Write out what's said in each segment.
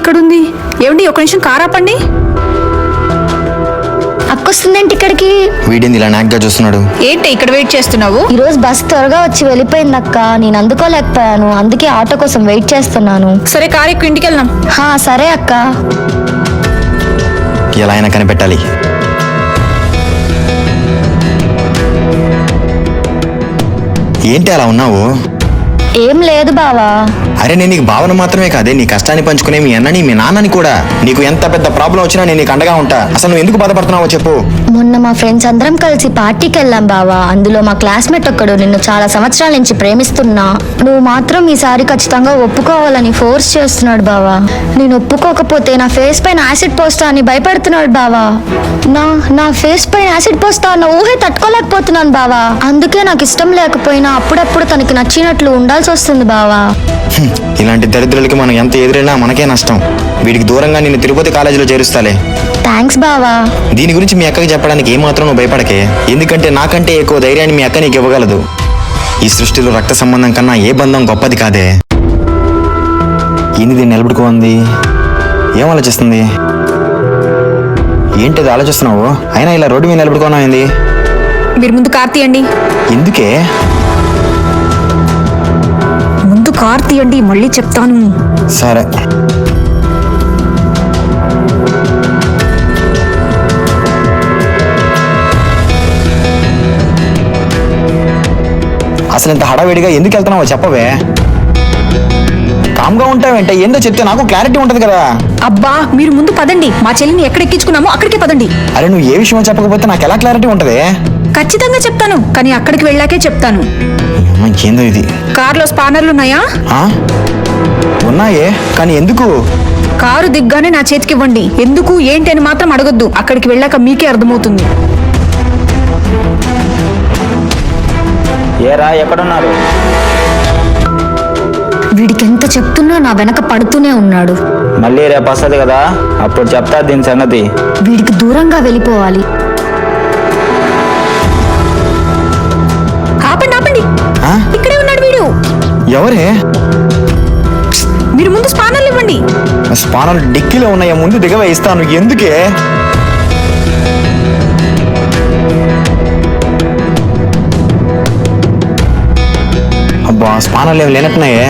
ఇక్కడుంది? ఏమండి ఒక నిమిషం కార్ ఆపండి. అక్క వస్తుందేంటి ఇక్కడికి? వీడింది ఇలా నాగ్గా చూస్తున్నాడు? ఏంటి ఇక్కడ వెయిట్ చేస్తున్నావు? ఈ రోజు బస్ త్వరగా వచ్చి వెళ్ళిపోయింది అక్క. నేను అందుకోలేకపోయాను. అందుకే ఆటో కోసం వెయిట్ చేస్తున్నాను. సరే కార్ ఎక్కువ ఇంటికి వెళ్దాం హా సరే అక్క. ఎలా అయినా కనిపెట్టాలి. ఏంటి అలా ఉన్నావు? ఏం లేదు బావా. అరే నేను నీకు భావన మాత్రమే కాదే నీ కష్టాన్ని పంచుకునే మీ అన్నని మీ నాన్నని కూడా. నీకు ఎంత పెద్ద ప్రాబ్లం వచ్చినా నేను నీకు అండగా ఉంటా. అసలు నువ్వు ఎందుకు బాధపడుతున్నావో చెప్పు. మొన్న మా ఫ్రెండ్స్ అందరం కలిసి పార్టీకి వెళ్ళాం బావా. అందులో మా క్లాస్మేట్ ఒక్కడు నిన్ను చాలా సంవత్సరాల నుంచి ప్రేమిస్తున్నా. నువ్వు మాత్రం ఈసారి ఖచ్చితంగా ఒప్పుకోవాలని ఫోర్స్ చేస్తున్నాడు బావా. నేను ఒప్పుకోకపోతే నా ఫేస్ పైన యాసిడ్ పోస్తా అని భయపెడుతున్నాడు బావా. నా నా ఫేస్ పైన యాసిడ్ పోస్తా అన్న ఊహే తట్టుకోలేకపోతున్నాను బావా. అందుకే నాకు ఇష్టం లేకపోయినా అప్పుడప్పుడు తనకి నచ్చినట్లు ఉండాల్సి వస్తుంది బావా. ఇలాంటి దరిద్రులకి మనం ఎంత ఎదురైనా మనకే నష్టం. వీడికి దూరంగా నిన్ను తిరుపతి కాలేజీలో చేరుస్తాలే. థ్యాంక్స్ బావా. దీని గురించి మీ అక్కకి చెప్పడానికి ఏమాత్రం నువ్వు భయపడకే. ఎందుకంటే నాకంటే ఎక్కువ ధైర్యాన్ని మీ అక్క నీకు ఇవ్వగలదు. ఈ సృష్టిలో రక్త సంబంధం కన్నా ఏ బంధం గొప్పది కాదే. ఏంది దీన్ని నిలబడుకోంది ఏం ఆలోచిస్తుంది? ఏంటి అది ఆలోచిస్తున్నావు? అయినా ఇలా రోడ్డు మీద నిలబడుకున్నావు ఏంది? మీరు ముందు కార్ తీయండి ఎందుకే? కార్ తీయండి మళ్ళీ చెప్తాను. సరే. అసలు ఇంత హడావిడిగా ఎందుకు వెళ్తున్నావో చెప్పవే. కామ్గా ఉంటావేంటే ఏందో చెప్తే నాకు క్లారిటీ ఉంటుంది కదా. అబ్బా మీరు ముందు పదండి. మా చెల్లిని ఎక్కడ ఎక్కించుకున్నామో అక్కడికే పదండి. అరే నువ్వు ఏ విషయం చెప్పకపోతే నాకు ఎలా క్లారిటీ ఉంటుంది? ఖచ్చితంగా చెప్తాను కానీ అక్కడికి వెళ్ళాకే చెప్తాను. ఏందో ఇది. కార్లో స్పానర్లు ఉన్నాయా? ఆ? ఉన్నాయే కానీ ఎందుకు? కారు దిగ్గానే నా చేతికి ఇవ్వండి. ఎందుకు ఏంటి అని మాత్రం అడగొద్దు. అక్కడికి వెళ్ళాక మీకే అర్థమవుతుంది. ఏరా ఎక్కడున్నారు? వీడికి ఎంత చెప్తున్నా నా వెనక పడుతూనే ఉన్నాడు. మళ్ళీ రేపు వస్తుంది కదా అప్పుడు చెప్తా దీని సంగతి. వీడికి దూరంగా వెళ్ళిపోవాలి. ఎవరే? మీరు ముందు స్పానర్లు ఇవ్వండి. స్పానాలు డిక్కీలో ఉన్నాయా? ముందు దిగవే ఇస్తాను. ఎందుకే? అబ్బా స్పానాలు ఏమి లేనట్టున్నాయే.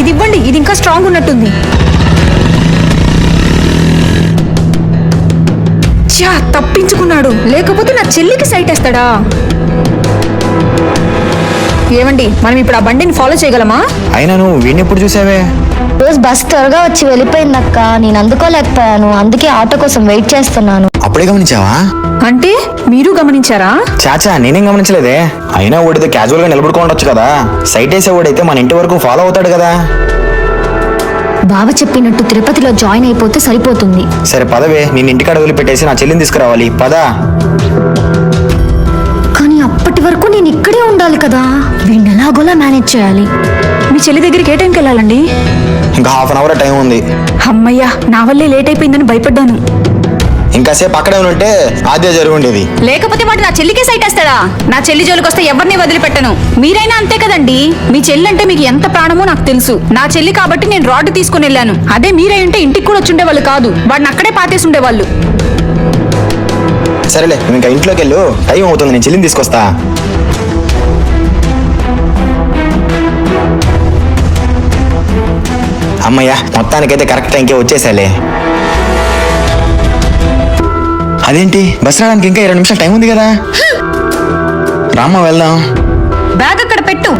ఇది ఇవ్వండి ఇది ఇంకా స్ట్రాంగ్ ఉన్నట్టుంది. చా తప్పించుకున్నాడు. లేకపోతే నా చెల్లికి సైట్ వేస్తాడా? ఏమండి మనం ఇప్పుడు ఆ బండిని ఫాలో చేయగలమా? అయినా నువ్వు వీడిని ఎప్పుడు చూసావే? రోజు బస్ త్వరగా వచ్చి వెళ్ళిపోయింది అక్క. నేను అందుకోలేకపోయాను. అందుకే ఆటో కోసం వెయిట్ చేస్తున్నాను. అప్పుడే గమనించావా? అంటే మీరు గమనించారా? చాచా నేనేం గమనించలేదే. అయినా ఓడితే క్యాజువల్గా నిలబడుకోండొచ్చు కదా. సైట్ వేసేవాడైతే మన ఇంటి వరకు ఫాలో అవుతాడు కదా. బావ చెప్పినట్టు తిరుపతిలో జాయిన్ అయిపోతే సరిపోతుంది. సరే పదవే. నేను ఇంటికాడ వదిలిపెట్టేసి నా చెల్లిని తీసుకురావాలి. పద. వరకు నేను ఇక్కడే ఉండాలి కదా. వీడిని ఎలాగోలా మేనేజ్ చేయాలి. మీ చెల్లి దగ్గరికి ఏ టైంకి వెళ్ళాలండి? ఇంకా హాఫ్ అన్ అవర్ టైం ఉంది. అమ్మయ్యా నా వల్లే లేట్ అయిపోయిందని భయపడ్డాను. ఇంకాసేపు అక్కడే ఉంటే అదే జరిగి ఉండేది లేకపోతే వాడు నా చెల్లికే సైట్ వేస్తాడా? నా చెల్లి జోలికి వస్తే ఎవరిని వదిలిపెట్టను? మీరైనా అంతే కదండి? మీ చెల్లి అంటే మీకు ఎంత ప్రాణమో నాకు తెలుసు. నా చెల్లి కాబట్టి నేను రాడ్ తీసుకుని వెళ్ళాను. అదే మీరై ఉంటే ఇంటికి కూడా వచ్చి ఉండేవాళ్ళు కాదు. వాడిని అక్కడే పాతేసి ఉండేవాళ్ళు. సరేలే నువ్వు ఇంకా ఇంట్లోకి వెళ్ళు. టైం అవుతుంది నేను చెల్లిని తీసుకొస్తా. అమ్మయ్యా మొత్తానికైతే కరెక్ట్ టైంకే వచ్చేసాలే. అదేంటి బస్ రావడానికి ఇంకా ఇరవై నిమిషాలు టైం ఉంది కదా? రామ్మ వెళ్దాం. బ్యాగ్ అక్కడ పెట్టు.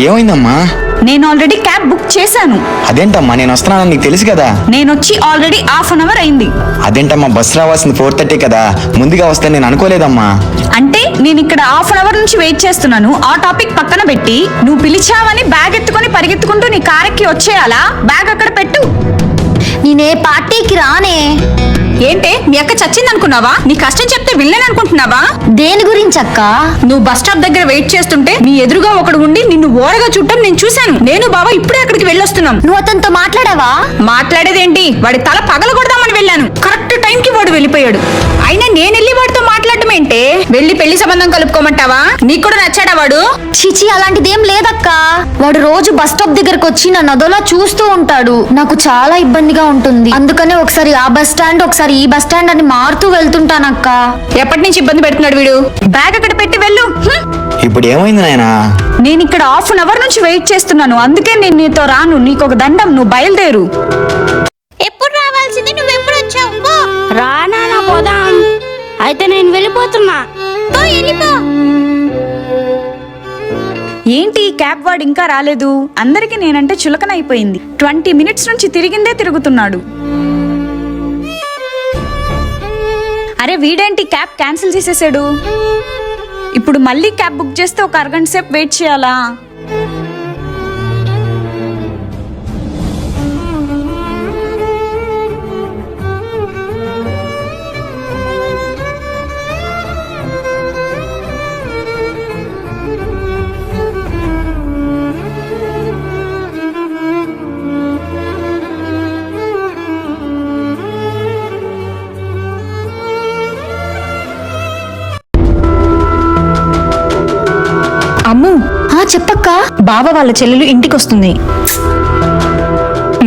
ఏమైందమ్మా? నేను ఆల్రెడీ క్యాబ్ బుక్ చేశాను. అదేంటమ్మా నేను వస్తున్నానని నీకు తెలుసు కదా? నేను వచ్చి ఆల్రెడీ హాఫ్ అన్ అవర్ అయింది. అదేంటమ్మా బస్ రావాల్సింది ఫోర్ థర్టీ కదా? ముందుగా వస్తే నేను అనుకోలేదమ్మా. అంటే నేను ఇక్కడ హాఫ్ అన్ అవర్ నుంచి వెయిట్ చేస్తున్నాను. ఆ టాపిక్ పక్కన పెట్టి నువ్వు పిలిచావని బ్యాగ్ ఎత్తుకొని పరిగెత్తుకుంటూ నీ కారెక్కి వచ్చేయాలా? బ్యాగ్ అక్కడ పెట్టు. నేనే పార్టీకి రానే. ఏంటే? మీ అక్క చచ్చింది అనుకున్నావా నీ కష్టం చెప్తే వినలేను అనుకుంటున్నావా దేని గురించి అక్క? నువ్వు బస్ స్టాప్ దగ్గర వెయిట్ చేస్తుంటే నీ ఎదురుగా ఒకడు ఉండి నిన్ను ఓరగా చుట్టం నేను చూశాను. నేను బావ ఇప్పుడే అక్కడికి వెళ్ళొస్తున్నాం. నువ్వు అతనితో మాట్లాడావా? మాట్లాడేదేంటి? వాడి తల పగలగొడదామని వెళ్ళాను. కరెక్ట్ టైం కి వాడు వెళ్ళిపోయాడు. అయినా నేను వెళ్ళి వాడితో మాట్లాడటం ఏంటే వెళ్ళి పెళ్ళి సంబంధం కలుపుకోమంటావా? నీకు కూడా నచ్చాడా వాడు? చిచి అలాంటిదేం లేదక్క. వాడు రోజు బస్ స్టాప్ దగ్గరకు వచ్చి నన్ను అదోలా చూస్తూ ఉంటాడు. నాకు చాలా ఇబ్బందిగా ఉంటుంది. అందుకనే ఒకసారి ఆ బస్ స్టాండ్ ఒకసారి ఈ బస్ స్టాండ్ అని మారుతూ వెళ్తుంటానక్క. ఎప్పటి నుంచి ఇబ్బంది పెడుతున్నాడు వీడు? బ్యాగ్ అక్కడ పెట్టి వెళ్ళు. హ్మ్. ఇప్పుడు ఏమైంది నాయనా? నేను ఇక్కడ హాఫ్ అన్ అవర్ నుంచి వెయిట్ చేస్తున్నాను. అందుకే నేను నీతో రాను. నీకు ఒక దండం. నువ్వు బయలుదేరు. అయితే నేను వెళ్ళిపోతున్నా. ఏంటి క్యాబ్ వాడు ఇంకా రాలేదు? అందరికి నేనంటే చులకన అయిపోయింది ట్వంటీ మినిట్స్ నుంచి తిరిగిందే తిరుగుతున్నాడు. అరే వీడేంటి క్యాబ్ క్యాన్సిల్ చేసేసాడు? ఇప్పుడు మళ్ళీ క్యాబ్ బుక్ చేస్తే ఒక అరగంట సేపు వెయిట్ చేయాలా? బావ వాళ్ళ చెల్లెలు ఇంటికి వస్తుంది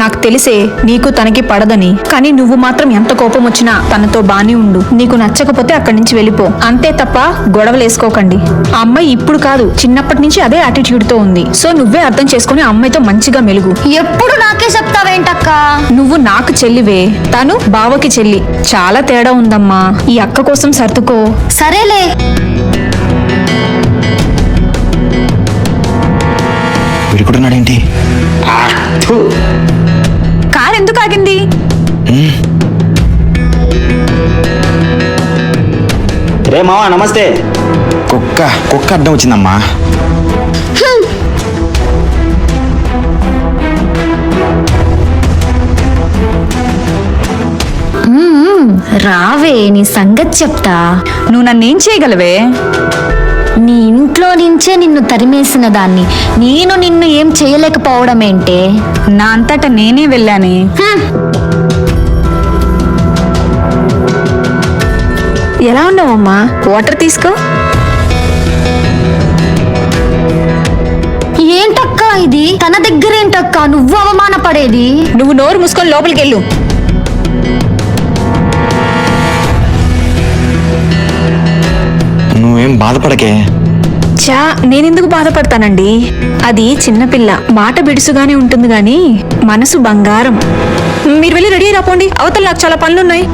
నాకు తెలిసే నీకు తనకి పడదని కానీ నువ్వు మాత్రం ఎంత కోపం వచ్చినా తనతో బానే ఉండు. నీకు నచ్చకపోతే అక్కడి నుంచి వెళ్ళిపో. అంతే తప్ప గొడవలు వేసుకోకండి ఆ అమ్మాయి ఇప్పుడు కాదు చిన్నప్పటి నుంచి అదే యాటిట్యూడ్తో ఉంది. సో నువ్వే అర్థం చేసుకుని అమ్మాయితో మంచిగా మెలుగు. ఎప్పుడు నాకే చెప్తావేంటక్క? నువ్వు నాకు చెల్లివే. తను బావకి చెల్లి. చాలా తేడా ఉందమ్మా. ఈ అక్క కోసం సర్దుకో. సరేలే. వీడు కూడా ఉన్నాడేంటి కార్ ఎందుకు ఆగింది? రే మావా నమస్తే. కుక్క కుక్క అడ్డం వచ్చిందమ్మా. రావే నీ సంగతి చెప్తా. నువ్వు నన్నేం చేయగలవే? ఇంట్లో నుంచే నిన్ను తరిమేసిన దాన్ని. నేను నిన్ను ఏం చేయలేకపోవడం ఏంటే నా అంతటా నేనే వెళ్ళానే. ఎలా ఉన్నావమ్మా? వాటర్ తీసుకో. ఏంటక్క ఇది? తన దగ్గర ఏంటక్క నువ్వు అవమానపడేది? నువ్వు నోరు మూసుకొని లోపలికి వెళ్ళు. నువ్వేం బాధపడకే. చా నేనెందుకు బాధపడతానండి? అది చిన్నపిల్ల మాట బిడుసుగానే ఉంటుంది గాని మనసు బంగారం. మీరు వెళ్ళి రెడీ రాపోండి అవతల నాకు చాలా పనులున్నాయి.